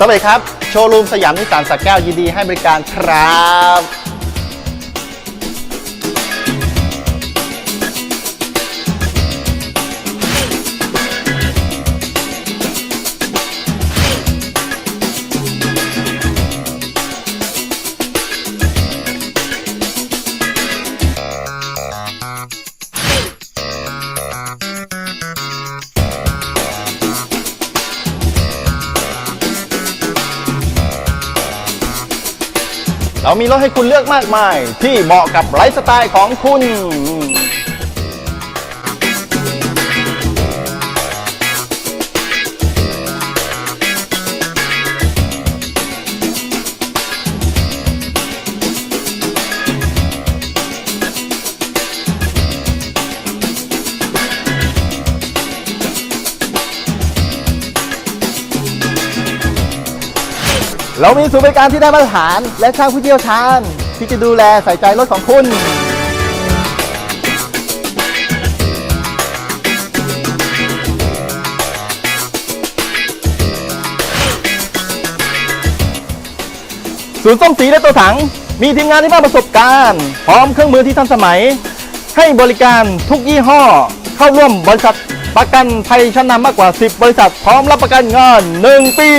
สวัสดีครับ โชว์รูมสยามนิสสันสักแก้วยินดีให้บริการครับ เรามีรถให้คุณเลือกมากมาย ที่เหมาะกับไลฟ์สไตล์ของคุณ เรามีศูนย์บริการที่ได้มาตรฐานและช่างผู้เชี่ยวชาญที่จะดูแลใส่ใจรถของคุณ ศูนย์ซ่อมสีและตัวถัง มีทีมงานที่มากประสบการณ์ พร้อมเครื่องมือที่ทันสมัย ให้บริการทุกยี่ห้อ เข้าร่วมบริษัทประกันภัยชั้นนำมากกว่า 10 บริษัท พร้อมรับประกันงาน 1 ปี